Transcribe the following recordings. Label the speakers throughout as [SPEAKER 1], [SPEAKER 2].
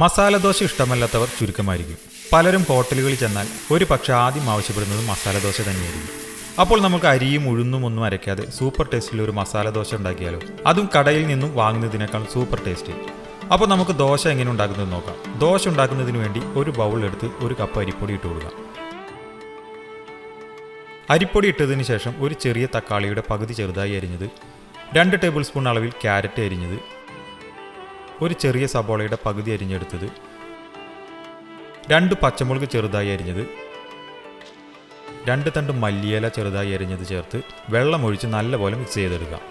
[SPEAKER 1] മസാല ദോശ ഇഷ്ടമല്ലാത്തവർ ചുരുക്കമായിരിക്കും. പലരും ഹോട്ടലുകളിൽ ചെന്നാൽ ഒരു പക്ഷെ ആദ്യം ആവശ്യപ്പെടുന്നത് മസാല ദോശ തന്നെയായിരിക്കും. അപ്പോൾ നമുക്ക് അരിയും ഉഴുന്നും ഒന്നും അരയ്ക്കാതെ സൂപ്പർ ടേസ്റ്റിൽ ഒരു മസാല ദോശ ഉണ്ടാക്കിയാലോ? അതും കടയിൽ നിന്നും വാങ്ങുന്നതിനേക്കാൾ സൂപ്പർ ടേസ്റ്റ്. അപ്പോൾ നമുക്ക് ദോശ എങ്ങനെ ഉണ്ടാക്കുന്നത് നോക്കാം. ദോശ ഉണ്ടാക്കുന്നതിന് വേണ്ടി ഒരു ബൗൾ എടുത്ത് ഒരു കപ്പ് അരിപ്പൊടി ഇട്ട് കൊടുക്കാം. അരിപ്പൊടി ഇട്ടതിന് ശേഷം ഒരു ചെറിയ തക്കാളിയുടെ പകുതി ചെറുതായി അരിഞ്ഞത് രണ്ട് ടേബിൾ സ്പൂൺ അളവിൽ ക്യാരറ്റ് അരിഞ്ഞത് ഒരു ചെറിയ സബോളയുടെ പകുതി അരിഞ്ഞെടുത്തത്. രണ്ട് പച്ചമുളക് ചെറുതായി അരിഞ്ഞത്. രണ്ട് തണ്ട് മല്ലിയില ചെറുതായി അരിഞ്ഞത് ചേർത്ത് വെള്ളമൊഴിച്ച് നല്ലപോലെ മിക്സ് ചെയ്തെടുക്കാം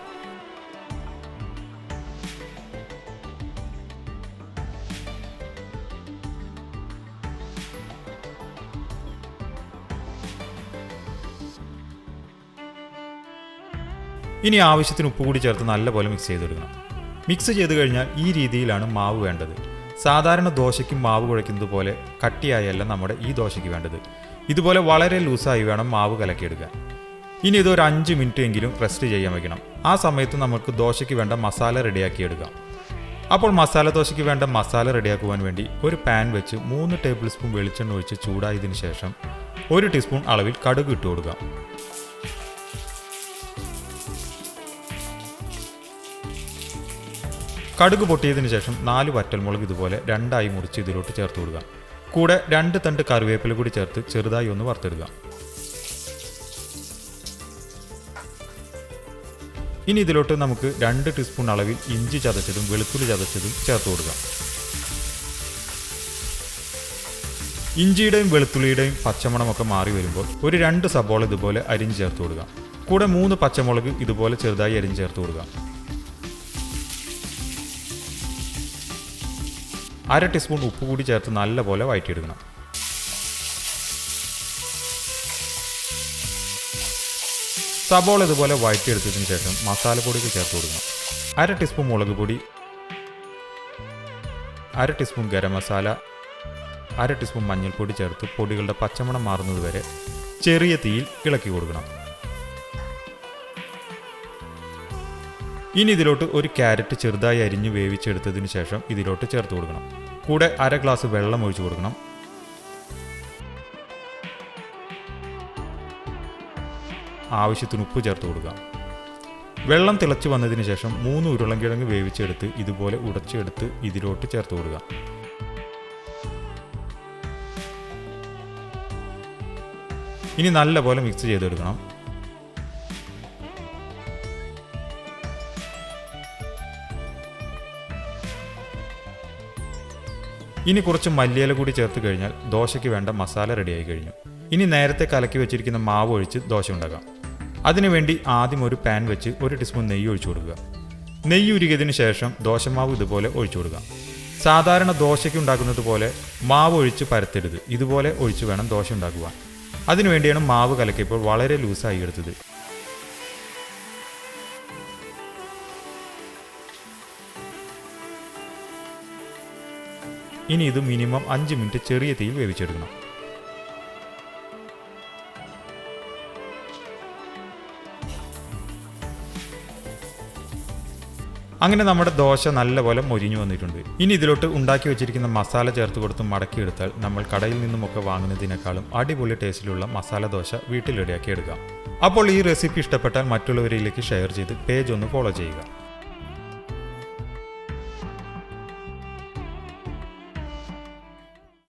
[SPEAKER 1] ഇനി ആവശ്യത്തിന് ഉപ്പ് കൂടി ചേർത്ത് നല്ലപോലെ മിക്സ് ചെയ്തെടുക്കണം. മിക്സ് ചെയ്ത് കഴിഞ്ഞാൽ ഈ രീതിയിലാണ് മാവ് വേണ്ടത്. സാധാരണ ദോശയ്ക്ക് മാവ് കുഴയ്ക്കുന്നത് പോലെ കട്ടിയായല്ല നമ്മുടെ ഈ ദോശയ്ക്ക് വേണ്ടത്. ഇതുപോലെ വളരെ ലൂസായി വേണം മാവ് കലക്കിയെടുക്കാൻ. ഇനി ഇതൊരു അഞ്ച് മിനിറ്റ് എങ്കിലും റെസ്റ്റ് ചെയ്യാൻ വയ്ക്കണം. ആ സമയത്ത് നമുക്ക് ദോശയ്ക്ക് വേണ്ട മസാല റെഡിയാക്കിയെടുക്കാം. അപ്പോൾ മസാല ദോശയ്ക്ക് വേണ്ട മസാല റെഡിയാക്കുവാൻ വേണ്ടി ഒരു പാൻ വെച്ച് മൂന്ന് ടേബിൾ സ്പൂൺ വെളിച്ചെണ്ണ ഒഴിച്ച് ചൂടായതിനു ശേഷം ഒരു ടീസ്പൂൺ അളവിൽ കടുക് ഇട്ട് കൊടുക്കാം കടുക് പൊട്ടിയതിനു ശേഷം നാല് വറ്റൽമുളക് ഇതുപോലെ രണ്ടായി മുറിച്ച് ഇതിലോട്ട് ചേർത്ത് കൊടുക്കുക. കൂടെ രണ്ട് തണ്ട് കറിവേപ്പില കൂടി ചേർത്ത് ചെറുതായി ഒന്ന് വറുത്തെടുക്കുക. ഇനി ഇതിലോട്ട് നമുക്ക് രണ്ട് ടീസ്പൂൺ അളവിൽ ഇഞ്ചി ചതച്ചതും വെളുത്തുള്ളി ചതച്ചതും ചേർത്ത് കൊടുക്കാം ഇഞ്ചിയുടെയും വെളുത്തുള്ളിയുടെയും പച്ചമണമൊക്കെ മാറി വരുമ്പോൾ ഒരു രണ്ട് സബോള ഇതുപോലെ അരിഞ്ഞ് ചേർത്ത് കൊടുക്കുക. കൂടെ മൂന്ന് പച്ചമുളക് ഇതുപോലെ ചെറുതായി അരിഞ്ഞ് ചേർത്ത് കൊടുക്കുക. അര ടീസ്പൂൺ ഉപ്പ് കൂടി ചേർത്ത് നല്ലപോലെ വഴറ്റിയെടുക്കണം സബോള ഇതുപോലെ വഴറ്റിയെടുത്തതിന് ശേഷം മസാലപ്പൊടികൾ ചേർത്ത് കൊടുക്കണം. അര ടീസ്പൂൺ മുളക് പൊടി അര ടീസ്പൂൺ ഗരം മസാല അര ടീസ്പൂൺ മഞ്ഞൾപ്പൊടി ചേർത്ത് പൊടികളുടെ പച്ചമണം മാറുന്നത് വരെ ചെറിയ തീയിൽ ഇളക്കി കൊടുക്കണം. ഇനി ഇതിലോട്ട് ഒരു ക്യാരറ്റ് ചെറുതായി അരിഞ്ഞ് വേവിച്ചെടുത്തതിന് ശേഷം ഇതിലോട്ട് ചേർത്ത് കൊടുക്കണം. കൂടെ അര ഗ്ലാസ് വെള്ളം ഒഴിച്ചു കൊടുക്കണം. ആവശ്യത്തിന് ഉപ്പ് ചേർത്ത് കൊടുക്കുക. വെള്ളം തിളച്ചു വന്നതിന് ശേഷം മൂന്ന് ഉരുളൻകിഴങ്ങ് വേവിച്ചെടുത്ത് ഇതുപോലെ ഉടച്ചെടുത്ത് ഇതിലോട്ട് ചേർത്ത് കൊടുക്കുക. ഇനി നല്ലപോലെ മിക്സ് ചെയ്തെടുക്കണം. ഇനി കുറച്ച് മല്ലിയില കൂടി ചേർത്ത് കഴിഞ്ഞാൽ ദോശയ്ക്ക് വേണ്ട മസാല റെഡിയായി കഴിഞ്ഞു. ഇനി നേരത്തെ കലക്കി വെച്ചിരിക്കുന്ന മാവ് ഒഴിച്ച് ദോശ ഉണ്ടാക്കാം. അതിനുവേണ്ടി ആദ്യം ഒരു പാൻ വെച്ച് ഒരു ടീസ്പൂൺ നെയ്യ് ഒഴിച്ചു കൊടുക്കുക. നെയ്യ് ഉരുകിയതിന് ശേഷം ദോശമാവ് ഇതുപോലെ ഒഴിച്ചു കൊടുക്കുക സാധാരണ ദോശയ്ക്ക് ഉണ്ടാക്കുന്നത് പോലെ മാവ് ഒഴിച്ച് പരത്തരുത്. ഇതുപോലെ ഒഴിച്ച് വേണം ദോശ ഉണ്ടാക്കുവാൻ. അതിനുവേണ്ടിയാണ് മാവ് കലക്കിയപ്പോൾ വളരെ ലൂസായി എടുത്തത്. ഇനി ഇത് മിനിമം അഞ്ച് മിനിറ്റ് ചെറിയ തീയിൽ വേവിച്ചെടുക്കണം. അങ്ങനെ നമ്മുടെ ദോശ നല്ലപോലെ മൊരിഞ്ഞു വന്നിട്ടുണ്ട്. ഇനി ഇതിലോട്ട് ഉണ്ടാക്കി വെച്ചിരിക്കുന്ന മസാല ചേർത്ത് കൊടുത്ത് മടക്കിയെടുത്താൽ നമ്മൾ കടയിൽ നിന്നുമൊക്കെ വാങ്ങുന്നതിനേക്കാളും അടിപൊളി ടേസ്റ്റിലുള്ള മസാല ദോശ വീട്ടിൽ റെഡിയാക്കി എടുക്കാം. അപ്പോൾ ഈ റെസിപ്പി ഇഷ്ടപ്പെട്ടാൽ മറ്റുള്ളവരിലേക്ക് ഷെയർ ചെയ്ത് പേജ് ഒന്ന് ഫോളോ ചെയ്യുക.